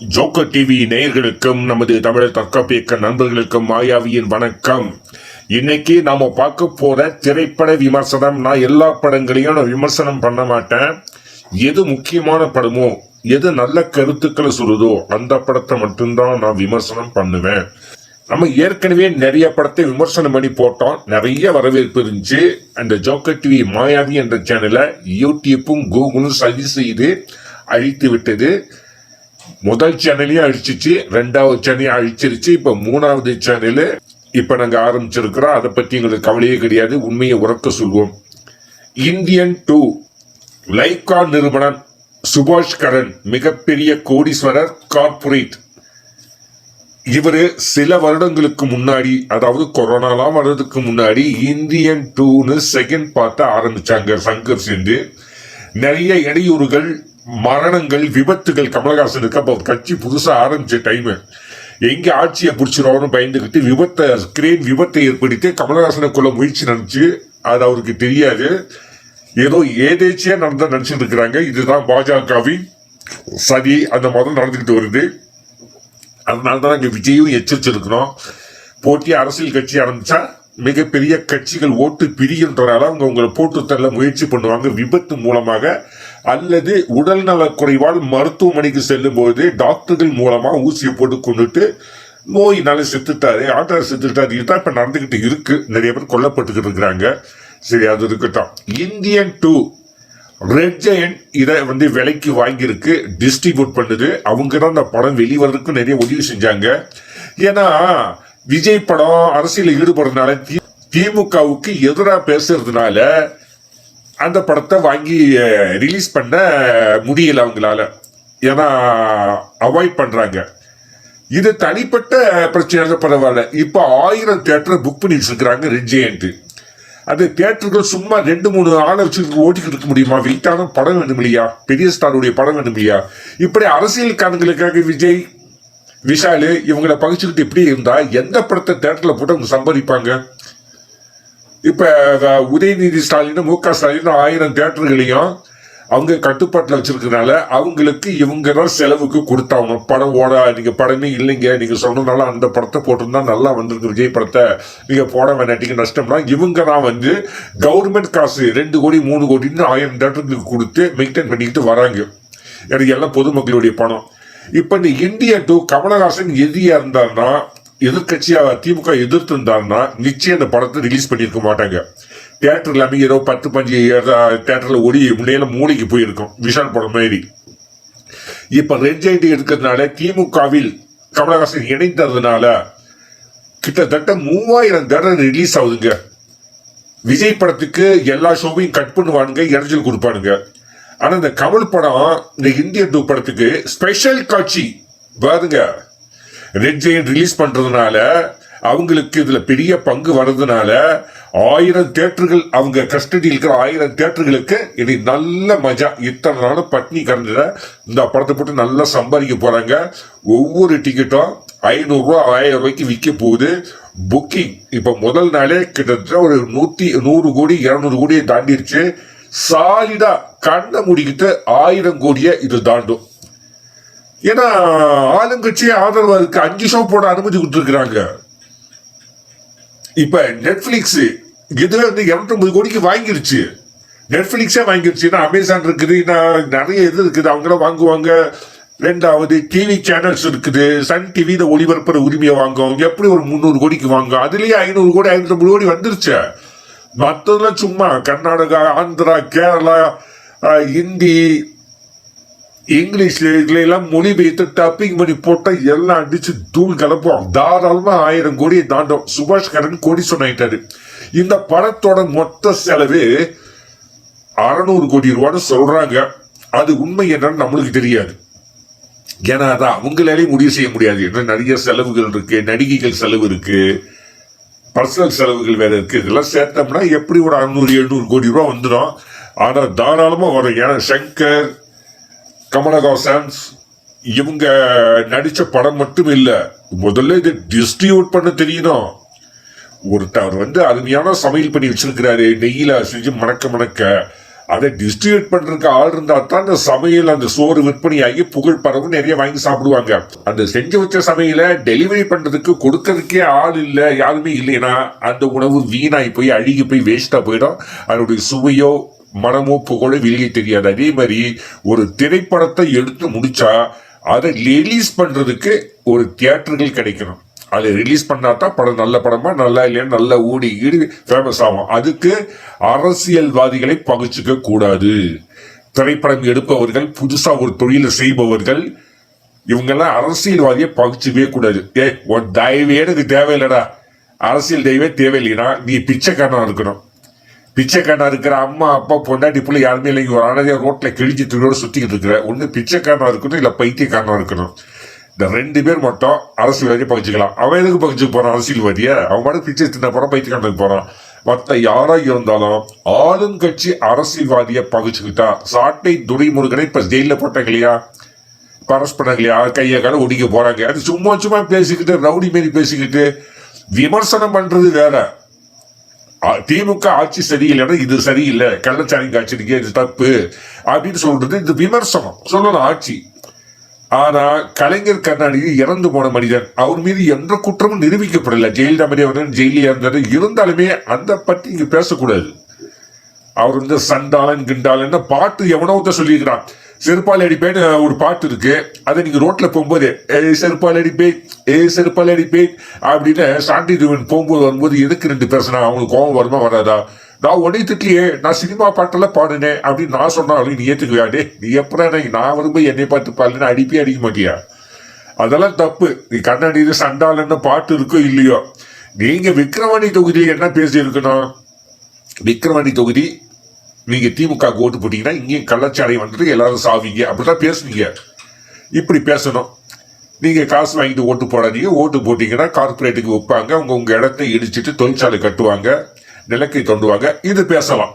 Joker TV நேயர்களுக்கும் நமது தமிழர் தற்காப்பு இயக்க நண்பர்களுக்கும் மாயாவியின் வணக்கம். இன்னைக்கு நாம பார்க்க போற திரைப்பட விமர்சனம். நான் எல்லா படங்களையும் நான் விமர்சனம் பண்ண மாட்டேன். எது முக்கியமான படமோ எது நல்ல கருத்துக்களை சொல்லுதோ அந்த படத்தை மட்டும்தான் நான் விமர்சனம் பண்ணுவேன். நம்ம ஏற்கனவே நிறைய படத்தை விமர்சனம் பண்ணி போட்டோம். நிறைய வரவேற்பு இருந்துச்சு. அந்த ஜோக்கர் டிவி மாயாவி என்ற சேனலை யூடியூப்பும் கூகுளும் சதி செய்து அழித்து விட்டது. முதல் சேனலையும் அழிச்சிச்சு ரெண்டாவது சேனலையும் அழிச்சிருச்சு இப்ப மூணாவது சேனல் இப்ப நாங்க ஆரம்பிச்சிருக்கிறோம். அதை பத்தி எங்களுக்கு கவலையே கிடையாது. உண்மையை உறக்க சொல்வோம். இந்தியன் டூ லைகா நிறுவனம் சுபாஷ் கரன் மிகப்பெரிய கோடீஸ்வரர் கார்ப்பரேட் இவர் சில வருடங்களுக்கு முன்னாடி அதாவது கொரோனாலாம் வர்றதுக்கு முன்னாடி இந்தியன் டூன்னு செகண்ட் பார்ட்ட ஆரம்பிச்சாங்க சங்கர் சேர்ந்து. நிறைய இடையூறுகள் மரணங்கள் விபத்துகள் கமலஹாசனுக்கு அப்போ கட்சி புதுசாக ஆரம்பிச்ச டைமு எங்க ஆட்சியை பிடிச்சிருவோம்னு பயந்துகிட்டு விபத்தை கிரேன் விபத்தை ஏற்படுத்தி கமலஹாசனை கொல்ல முயற்சி நினச்சி அது அவருக்கு தெரியாது. ஏதோ ஏதேச்சியா நடந்த நினைச்சிட்டு இருக்கிறாங்க. இதுதான் பாஜகவின் சதி. அந்த மாதிரி நடந்துகிட்டு வருது. அதனால தான் நாங்கள் விஜயும் எச்சரிச்சிருக்கிறோம் போட்டி அரசியல் கட்சி ஆரம்பிச்சா மிகப்பெரிய கட்சிகள் ஓட்டு பிரிகின்றனால அவங்க உங்களை போட்டு தள்ள முயற்சி பண்ணுவாங்க. விபத்து மூலமாக அல்லது உடல் குறைவால் மருத்துவமனைக்கு செல்லும் போது டாக்டர்கள் மூலமா ஊசியை போட்டு கொண்டுட்டு நோயினால செத்துட்டாரு ஆட்டார் செத்துட்டாரு இதுதான் இப்ப நடந்துகிட்டு இருக்கு. நிறைய பேர் கொல்லப்பட்டுக்கிட்டு இருக்கிறாங்க. சரி அது இருக்கட்டும். இந்தியன் டூ ரெட் ஜெயன் இதை வந்து விலைக்கு வாங்கியிருக்கு டிஸ்ட்ரிபியூட் பண்ணுது. அவங்க தான் அந்த படம் வெளிவரதுக்கு நிறைய உதவி செஞ்சாங்க. ஏன்னா விஜய் படம் அரசியல் ஈடுபடுறதுனால தி- திமுகவுக்கு எதிராக பேசுறதுனால அந்த படத்தை வாங்கி ரிலீஸ் பண்ண முடியல அவங்களால. ஏன்னா அவாய்ட் பண்றாங்க. இது தனிப்பட்ட பிரச்சனையாக பரவாயில்ல. இப்போ ஆயிரம் தேட்டரை புக் பண்ணி வச்சிருக்கிறாங்க ரெட் அந்த அது சும்மா ரெண்டு மூணு ஆளை வச்சு ஓட்டிக்கிட்டு இருக்க முடியுமா? வெயிட்டான படம் வேணும் இல்லையா? பெரிய ஸ்டாருடைய படம் வேணும் இல்லையா? இப்படி அரசியல்காரங்களுக்காக விஜய் விஷாலு இவங்களை பகிச்சுக்கிட்டு இப்படி இருந்தா எந்த படத்தை தேட்டரில் போட்டு அவங்க சம்பாதிப்பாங்க? இப்ப உதயநிதி ஸ்டாலின் மு க ஸ்டாலின் ஆயிரம் தியேட்டர்களையும் அவங்க கட்டுப்பாட்டில் வச்சிருக்கனால அவங்களுக்கு இவங்க தான் செலவுக்கு கொடுத்தாங்க படம் ஓட நீங்க படமே இல்லைங்க நீங்க சொன்னதுனால அந்த படத்தை போட்டிருந்தா நல்லா வந்திருக்கு விஜய் படத்தை. நீங்க போட வேண்டாட்டிங்க நஷ்டம்னா இவங்க தான் வந்து கவர்மெண்ட் காசு ரெண்டு கோடி மூணு கோடின்னு ஆயிரம் தேட்டருக்கு கொடுத்து மெயின்டைன் பண்ணிக்கிட்டு வராங்க. எனக்கு எல்லாம் பொதுமக்களுடைய பணம். இப்போ இந்த இந்தியா டூ கமலஹாசன் எதிரியா இருந்தாருன்னா எதிர்கட்சியா திமுக எதிர்த்து நிச்சயம் இந்த படத்தை ரிலீஸ் பண்ணியிருக்க மாட்டாங்க. தேட்டர் எல்லாமே ஏதோ பத்து பஞ்சு தேட்டரில் ஓடி முன்னையில மூளைக்கு போயிருக்கும். விஷால் படம் மாதிரி. இப்போ ரெட் ஜெயிண்ட் இருக்கிறதுனால திமுகவில் கமலஹாசன் இணைந்ததுனால கிட்டத்தட்ட மூவாயிரம் தடவை ரிலீஸ் ஆகுதுங்க. விஜய் படத்துக்கு எல்லா ஷோவையும் கட் பண்ணுவானுங்க இடைஞ்சல் கொடுப்பானுங்க. ஆனால் இந்த கமல் படம் இந்த இந்தியன் டூ படத்துக்கு ஸ்பெஷல் காட்சி. பாருங்க. ரெட் ஜெயின் ரிலீஸ் பண்றதுனால அவங்களுக்கு இதுல பெரிய பங்கு வர்றதுனால ஆயிரம் தேட்டர்கள் அவங்க கஸ்டடியில் இருக்கிற ஆயிரம் தேட்டர்களுக்கு இனி நல்ல மஜா. இத்தனை நாளும் பட்னி கறந்துட இந்த படத்தை போட்டு நல்லா சம்பாதிக்க போறாங்க. ஒவ்வொரு டிக்கெட்டும் ஐநூறுரூவா ஆயிரம் ரூபாய்க்கு விற்க போகுது. புக்கிங் இப்போ முதல் நாளே கிட்டத்தட்ட ஒரு நூற்றி நூறு கோடி இரநூறு கோடியை தாண்டிருச்சு. சாலிடா கண்ணை முடிக்கிட்டு ஆயிரம் கோடியை இது தாண்டும். ஏன்னா ஆளுங்கட்சி ஆதரவாருக்கு அஞ்சு ஷோ போட அனுமதி கொடுத்துருக்குறாங்க. இப்ப நெட்ஃபிளிக்ஸ் இதுவே வந்து இருநூத்தொன்பது கோடிக்கு வாங்கிருச்சு. நெட்ஃபிளிக்ஸே வாங்கிருச்சுன்னா அமேசான் இருக்குது நான் நிறைய இது இருக்குது. அவங்களாம் வாங்குவாங்க. ரெண்டாவது டிவி சேனல்ஸ் இருக்குது. சன் டிவியில ஒளிபரப்புற உரிமையை வாங்கும் எப்படி ஒரு முந்நூறு கோடிக்கு வாங்கும் அதுலேயே ஐநூறு கோடி ஐநூற்றம்பது கோடி வந்துருச்சு. மற்றதெல்லாம் சும்மா கர்நாடகா ஆந்திரா கேரளா ஹிந்தி இங்கிலீஷ்ல இதுல எல்லாம் பெய்து டப்பிங் பண்ணி போட்டா எல்லாம் அடிச்சு தூள் கலப்போம் தாராளமா ஆயிரம் கோடியை தாண்டும். சுபாஷ் கரன் கோடி சொன்னாயிட்டாரு. இந்த படத்தோட மொத்த செலவு அறநூறு கோடி ரூபான்னு சொல்றாங்க. அது உண்மை என்னன்னு நம்மளுக்கு தெரியாது. ஏன்னா அதை அவங்களாலே முடிவு செய்ய முடியாது. ஏன்னா நிறைய செலவுகள் இருக்கு நடிகைகள் செலவு இருக்கு பர்சனல் செலவுகள் வேற இருக்கு. இதெல்லாம் சேர்த்தோம்னா எப்படி ஒரு அறுநூறு எழுநூறு கோடி ரூபா வந்துடும். ஆனால் தாராளமாக வரும். ஏன்னா சங்கர் கமலஹாசன் இவங்க நடித்த படம் மட்டும் இல்லை முதல்ல இதை டிஸ்ட்ரிபியூட் பண்ண தெரியணும் ஒருத்தவர் வந்து அருமையான சமையல் பண்ணி வச்சிருக்கிறாரு நெய்யில் செஞ்சு மணக்க மணக்க. அதை டிஸ்ட்ரிபியூட் பண்ணுறதுக்கு ஆள் இருந்தால் தான் அந்த சமையல் அந்த சோறு விற்பனையாகி புகழ் பரவும் நிறைய வாங்கி சாப்பிடுவாங்க. அந்த செஞ்சு வச்ச சமையலை டெலிவரி பண்ணுறதுக்கு கொடுக்கறதுக்கே ஆள் இல்லை யாருமே இல்லைன்னா அந்த உணவு வீணாகி போய் அழுகி போய் வேஸ்ட்டாக போயிடும். அதனுடைய சுவையோ மனமோ புகழோ வெளியே தெரியாது. அதே மாதிரி ஒரு திரைப்படத்தை எடுத்து முடிச்சா அதை ரிலீஸ் பண்ணுறதுக்கு ஒரு தியேட்டர்கள் கிடைக்கணும். அதை ரிலீஸ் பண்ணா தான் படம் நல்ல படமா நல்லா இல்லையான்னு நல்லா ஓடி ஈடி ஃபேமஸ் ஆகும். அதுக்கு அரசியல்வாதிகளை பகிச்சுக்க கூடாது. திரைப்படம் எடுப்பவர்கள் புதுசாக ஒரு தொழிலை செய்பவர்கள் இவங்கெல்லாம் அரசியல்வாதியை பகிச்சுக்கவே கூடாது. ஏ உன் தயவே எனக்கு தேவையில்லடா. அரசியல் தெய்வே தேவையில்லைனா நீ பிச்சைக்காரனா இருக்கணும். பிச்சைக்காரனா இருக்கிற அம்மா அப்பா பொண்டாட்டி பிள்ளை யாருமே இல்லைங்க ஒரு அழகிய ரோட்டில் கிழிஞ்சு துணியோடு சுற்றிக்கிட்டு இருக்கிற. ஒன்று பிச்சைக்காரனா இருக்கணும் இல்லை பைத்தியக்காரனாக இருக்கணும் இந்த ரெண்டு பேர் மட்டும் அரசியல்வாதியை பகிச்சுக்கலாம். அவன் எதுக்கு பகிச்சுக்க போகிறான் அரசியல்வாதியை? அவன் மட்டும் பிச்சை தின்ன போகிறான் பைத்தியக்காரனுக்கு போகிறான் மற்ற யாராக இருந்தாலும் ஆளுங்கட்சி அரசியல்வாதியை பகிச்சுக்கிட்டா சாட்டை துரைமுருகனை இப்போ ஜெயிலில் போட்டாங்க இல்லையா? பரஸ்பரம் இல்லையா? கையை கால ஒடிக்க போகிறாங்க அது சும்மா சும்மா பேசிக்கிட்டு ரவுடி மாரி பேசிக்கிட்டு விமர்சனம் பண்ணுறது வேற. திமுக ஆட்சி சரியில்லைன்னா இது சரியில்லை. கள்ளச்சாரி காய்ச்சிருக்கே இது தப்பு அப்படின்னு சொல்றது இது விமர்சனம். சொல்லணும் ஆட்சி. ஆனா கலைஞர் கருணாநிதி இறந்து போன மனிதன் அவர் மீது எந்த குற்றமும் நிரூபிக்கப்படல. ஜெயலலிதா மாதிரி அவர் ஜெயிலில் இருந்தாரு இருந்தாலுமே அந்த பத்தி இங்க பேசக்கூடாது. அவர் வந்து சண்டாளன் கிண்டாளன் பாட்டு எவனோ ஒருத்தன் சொல்லியிருக்கிறான். செருப்பால் அடிப்பேன்னு ஒரு பாட்டு இருக்கு. அதை நீங்க ரோட்ல போகும்போது ஏ செருப்பால் அடிப்பேன் ஏ செருப்பால் அடிப்பேன் அப்படின்னு சாண்டி தேவன் போகும்போது வரும்போது எதுக்கு ரெண்டு பேசினா அவங்களுக்கு கோபம் வருமா வராதா? நான் உடனே திட்டியே நான் சினிமா பாட்டெல்லாம் பாடுனேன் அப்படின்னு நான் சொன்னாலும் நீ ஏத்துக்குவியாடே நீ எப்படா நான் வரும்போது என்னை பார்த்து பாடலன்னு அடிப்பே அடிக்க மாட்டியா? அதெல்லாம் தப்பு. நீ கண்ணாடி சண்டாலன்னு பாட்டு இருக்கோ இல்லையோ நீங்க விக்ரவாணி தொகுதியில் என்ன பேசியிருக்கணும்? விக்ரவாணி தொகுதி நீங்க திமுக ஓட்டு போட்டீங்கன்னா இங்கேயும் கள்ளச்சாலை வந்துட்டு எல்லாரும் சாவீங்க. அப்படிதான் பேசுவீங்க இப்படி பேசணும். நீங்க காசு வாங்கிட்டு ஓட்டு போடாதீங்க. ஓட்டு போட்டீங்கன்னா கார்பரேட்டுக்கு வைப்பாங்க அவங்க உங்க இடத்தை இடிச்சிட்டு தொழிற்சாலை கட்டுவாங்க. நிலக்கை தோண்டுவாங்க. இது பேசலாம்.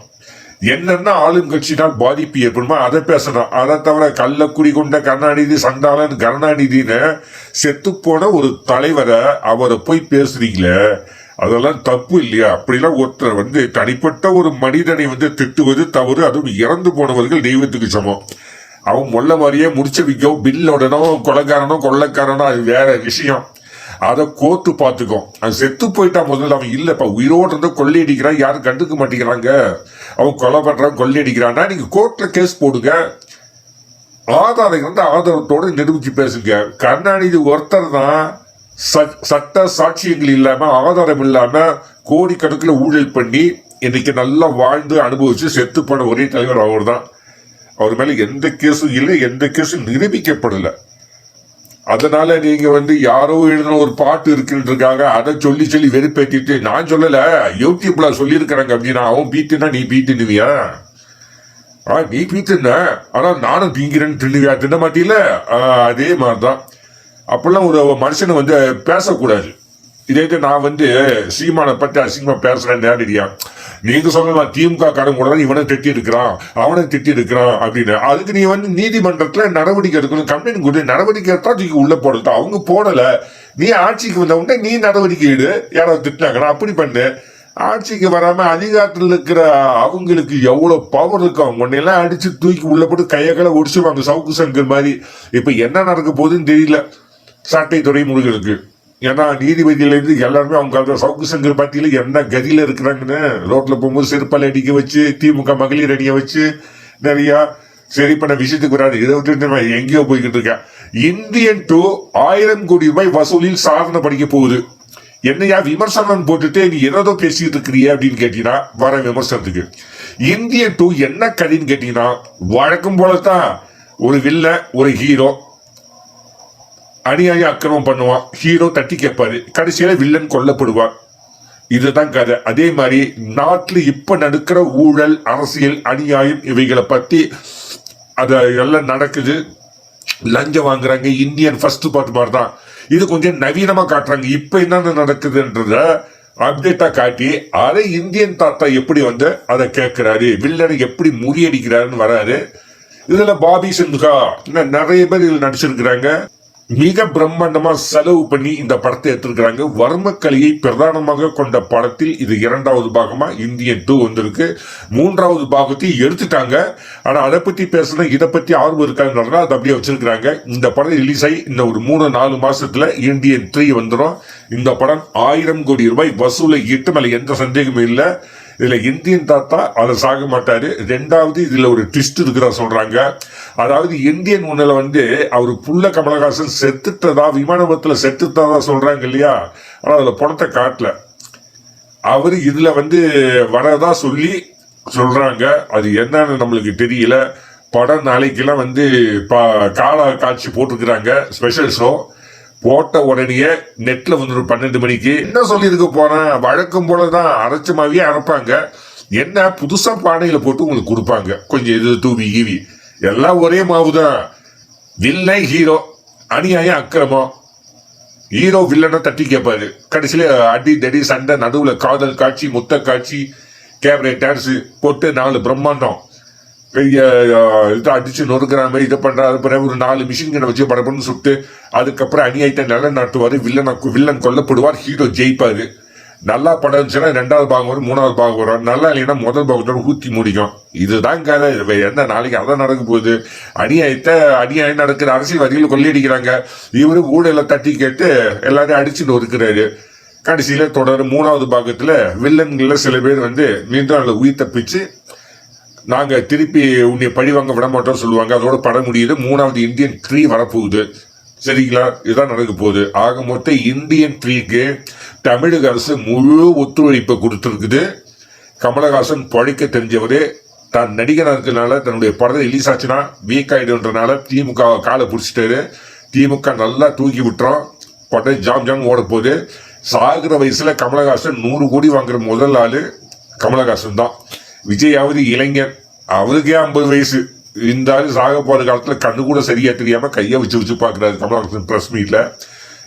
என்னென்ன ஆளுங்கட்சினால் பாதிப்பு ஏற்படுமோ? அதை பேசணும். அதை தவிர கள்ளக்குடி கொண்ட கருணாநிதி சண்டாளன் கருணாநிதின்னு செத்து போன ஒரு தலைவரை அவரை போய் பேசுறீங்களே அதெல்லாம் தப்பு இல்லையா? அப்படிலாம் ஒருத்தர் வந்து தனிப்பட்ட ஒரு மனிதனை வந்து திட்டுவது தவறு அதுவும் இறந்து போனவர்கள் தெய்வத்துக்கு சமம். அவன் முள்ள மாதிரியே முடிச்சு விற்கோ பில்லோடனோ கொலைக்காரனோ கொள்ளைக்காரனோ அது வேற விஷயம். அதை கோத்து பார்த்துக்கும். அது செத்து போயிட்டா முதல்ல அவன் இல்லைப்பா உயிரோடு இருந்து கொள்ளையடிக்கிறான் யாரும் கண்டுக்க மாட்டேங்கிறாங்க. அவன் கொலை பண்றான் கொள்ளையடிக்கிறான்னா நீங்கள் கோர்ட்டில் கேஸ் போடுங்க. ஆதாரம் வந்து ஆதாரத்தோடு நிரூபித்து பேசுங்க. கருணாநிதி ஒருத்தர் தான் சட்ட சாட்சியங்கள் இல்லாம ஆதாரம் இல்லாம கோடிக்கணக்கில் ஊழல் பண்ணி இன்னைக்கு நல்லா வாழ்ந்து அனுபவிச்சு செத்து போன ஒரே தலைவர் அவர் தான். அவர் மேல எந்த கேஸும் இல்லை எந்த கேஸும் நிரூபிக்கப்படல. அதனால நீங்க வந்து யாரோ எழுதின ஒரு பாட்டு இருக்குன்றதுக்காக அதை சொல்லி சொல்லி வெறுப்பேற்றிட்டு நான் சொல்லல யூடியூப்ல சொல்லியிருக்கிறாங்க அப்படின்னா அவன் பீட்டுனா நீ பீட்டுனுவியா ஆ நீ பீத்துன ஆனா நானும் திங்கிறேன்னு தின்னுவியா? தின்ன மாட்டீல? ஆ, அதே மாதிரிதான். அப்பெல்லாம் ஒரு மனுஷனை வந்து பேசக்கூடாது. இதே இது நான் வந்து சீமானை பற்றி அசிங்கமாக பேசுகிறேன் நேரடியா. நீங்க சொல்லலாம் திமுக காரன் கூட இவனை திட்டி இருக்கிறான் அவனை திட்டி இருக்கிறான் அப்படின்னு. அதுக்கு நீ வந்து நீதிமன்றத்தில் நடவடிக்கை எடுக்கணும் கம்ப்ளைண்ட் கொடு நடவடிக்கை எடுத்தா தூக்கி உள்ள போடுறது அவங்க போடல. நீ ஆட்சிக்கு வந்த உடனே நீ நடவடிக்கை எடு. யாராவது திட்டினாங்கன்னா அப்படி பண்ணு. ஆட்சிக்கு வராம அதிகாரத்தில் இருக்கிற அவங்களுக்கு எவ்வளவு பவர் இருக்கும் அவங்க உன்னையெல்லாம் அடிச்சு தூக்கி உள்ள போட்டு கையகளை ஒடிச்சுவாங்க சவுக்கு சங்கர் மாதிரி. இப்ப என்ன நடக்க போகுதுன்னு தெரியல. சாட்டை துறைமுருகனுக்கு ஏன்னா நீதிபதியிலேருந்து எல்லாருமே அவங்க அந்த சவுக்கு சங்கர் பார்ட்டியில என்ன கதியில் இருக்கிறாங்கன்னு ரோட்டில் போகும்போது செருப்பால் அடிக்க வச்சு திமுக மகளிர் அடிக்க வச்சு நிறையா சரி பண்ண விஷயத்துக்கு வராது இதை விட்டு நம்ம எங்கேயோ போய்கிட்டு இருக்கேன் இந்தியன் டூ ஆயிரம் கோடி ரூபாய் வசூலில் சாதனை படிக்க போகுது. என்னையா விமர்சனம் போட்டுட்டு நீ ஏதோ பேசிட்டு இருக்கிறிய அப்படின்னு கேட்டீங்கன்னா வர விமர்சனத்துக்கு. இந்தியன் டூ என்ன கதைன்னு கேட்டீங்கன்னா வழக்கம் போலத்தான். ஒரு வில்ல ஒரு ஹீரோ அநியாய அக்கிரமம் பண்ணுவான் ஹீரோ தட்டி கேட்பாரு. கடைசியில வில்லன் கொல்லப்படுவான். இதுதான் கதை. அதே மாதிரி நாட்டில் இப்ப நடக்கிற ஊழல் அரசியல் அநியாயம் இவைகளை பத்தி அத எல்லாம் நடக்குது. லஞ்சம் வாங்குறாங்க. இந்தியன் ஃபர்ஸ்ட் பார்ட் மாதிரி தான் இது கொஞ்சம் நவீனமா காட்டுறாங்க. இப்ப என்னென்ன நடக்குதுன்றத அப்டேட்டா காட்டி அதை இந்தியன் தாத்தா எப்படி வந்து அதை கேட்கிறாரு? வில்லனை எப்படி முறியடிக்கிறாருன்னு வராரு. இதுல பாபி சிந்துகா இன்னும் நிறைய பேர் இதுல நடிச்சிருக்கிறாங்க. மிக பிரம்மாண்டமா செலவு பண்ணி இந்த படத்தை எடுத்திருக்கிறாங்க. வர்மக்கலையை பிரதானமாக கொண்ட படத்தில் இது இரண்டாவது பாகமா இந்தியன் டூ வந்திருக்கு. மூன்றாவது பாகத்தை எடுத்துட்டாங்க. ஆனா அதை பத்தி பேசணும் இதை பத்தி ஆர்வம் இருக்காங்கன்னா அதை அப்படியே வச்சிருக்கிறாங்க. இந்த படம் ரிலீஸ் ஆகி இந்த ஒரு மூணு நாலு மாசத்துல இந்தியன் த்ரீ வந்துடும் இந்த படம் ஆயிரம் கோடி ரூபாய் வசூலை ஈட்டும் மேல எந்த சந்தேகமும் இல்லை. இதுல இந்தியன் தாத்தா அதை சாக மாட்டாரு. ரெண்டாவது இதுல ஒரு ட்விஸ்ட் இருக்கிறா சொல்றாங்க. அதாவது இந்தியன் ஒண்ணுல வந்து அவர் புள்ள கமலஹாசன் செத்துட்டதா விமானபத்துல செத்துட்டதா சொல்றாங்க இல்லையா? ஆனா அதுல பணத்தை காட்டல. அவர் இதுல வந்து வரதா சொல்லி சொல்றாங்க. அது என்னன்னு நம்மளுக்கு தெரியல. படம் நாளைக்கெல்லாம் வந்து பா கால காட்சி போட்டிருக்கிறாங்க. ஸ்பெஷல் ஷோ போட்ட உடனேயே நெட்ல வந்து பன்னெண்டு மணிக்கு. என்ன சொல்லியிருக்க போறேன் வழக்கம் போலதான் அரைச்ச மாவியே அரைப்பாங்க. என்ன புதுசா பானையில போட்டு உங்களுக்கு கொடுப்பாங்க. கொஞ்சம் இது தூவி ஈவி எல்லாம் ஒரே மாவுதான். வில்லை ஹீரோ அநியாயம் அக்கிரமம். ஹீரோ வில்லனை தட்டி கேட்பாரு. கடைசியில அடி தடி சண்டை நடுவுல காதல் காட்சி முத்த காட்சி கேமரா டான்ஸ் போட்டு நாலு பிரம்மாண்டம். பெரிய இதை அடிச்சு நொறுக்கிற மாதிரி இதை பண்றாரு பிறகு ஒரு நாலு மிஷின் கண்ணை வச்சு படப்படன்னு சுட்டு அதுக்கப்புறம் அநியாயத்தை நல்ல நாட்டுவாரு வில்லனை வில்லன் கொல்லப்படுவார் ஹீரோ ஜெயிப்பாரு. நல்லா படம் இருந்துச்சுன்னா ரெண்டாவது பாகம் வரும் மூணாவது பாகம் வரும். நல்லா இல்லைன்னா முதல் பாகத்தோட ஊத்தி முடிக்கும். இதுதான் கதை. இது என்ன நாளைக்கு அதான் நடக்க போகுது? அநியாயத்தை அநியாயம் நடக்கிற அரசியல்வாதிகள் கொள்ளையடிக்கிறாங்க. இவரு ஊழல தட்டி கேட்டு எல்லாரையும் அடிச்சுட்டு நொறுக்கிறாரு. கடைசியில தொடர் மூணாவது பாகத்துல வில்லன்கள்ல சில பேர் வந்து மீண்டும் அதில் உயிர் தப்பிச்சு நாங்கள் திருப்பி உன்னை பழி வாங்க விட மாட்டோம்னு சொல்லுவாங்க. அதோட படம் முடியுது. மூணாவது இந்தியன் த்ரீ வரப்போகுது. சரிங்களா? இதுதான் நடக்க போகுது. ஆக மொத்தம் இந்தியன் த்ரீக்கு தமிழக அரசு முழு ஒத்துழைப்பை கொடுத்துருக்குது. கமலஹாசன் பழிக்க தெரிஞ்சவரே தான் நடிகனாக இருக்கிறனால தன்னுடைய படத்தை ரிலீஸ் ஆச்சுன்னா வீக் ஆகிடுன்றனால திமுக காலை பிடிச்சிட்டாரு. திமுக நல்லா தூக்கி விட்டுறோம் படம் ஜாம் ஜாம் ஓட போகுது. சாகுற வயசில் கமலஹாசன் நூறு கோடி வாங்குற முதல் ஆள் கமலஹாசன் தான். விஜயாவது இளைஞர். அவருக்கே ஐம்பது வயசு. இந்த சாக போகிற காலத்தில் கண்ணு கூட சரியா தெரியாம கையை வச்சு வச்சு பார்க்குறாரு கமலஹாசன் ப்ரெஸ் மீட்டில்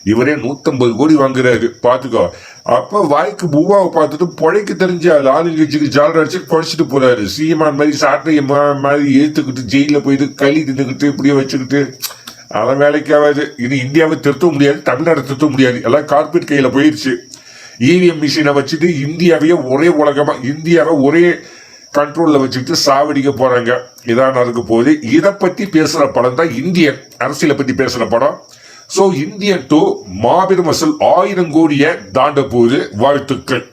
இவரே நூற்றம்பது கோடி வாங்குறாரு. பார்த்துக்கோ. அப்போ வாய்க்கு பூவாவை பார்த்துட்டு பொழைக்கு தெரிஞ்ச ஆளு ஆளுங்கட்சிக்கு ஜாலர் அடிச்சு பொழைச்சிட்டு போறாரு. சீமான் மாதிரி சாட்டையை மாதிரி ஏற்றுக்கிட்டு ஜெயிலில் போயிட்டு களி தின்னுக்கிட்டு இப்படியே வச்சுக்கிட்டு அவன் வேலைக்கு ஆகாது. இது இந்தியாவை திருத்த முடியாது தமிழ்நாடு திருத்த முடியாது. எல்லாம் கார்பரேட் கையில் போயிடுச்சு இவிஎம் மிஷினை வச்சுட்டு இந்தியாவையே ஒரே உலகமாக இந்தியாவை ஒரே கண்ட்ரோலில் வச்சுக்கிட்டு சாவடிக்க போகிறாங்க இதான் நடக்க போகுது இதை பற்றி பேசுகிற படம் தான் இந்தியன் அரசியலை பற்றி பேசுகிற படம். ஸோ இந்தியன் டூ மாபெரும் வசூல் ஆயிரம் கோடியை தாண்ட போகுது வாழ்த்துக்கள்.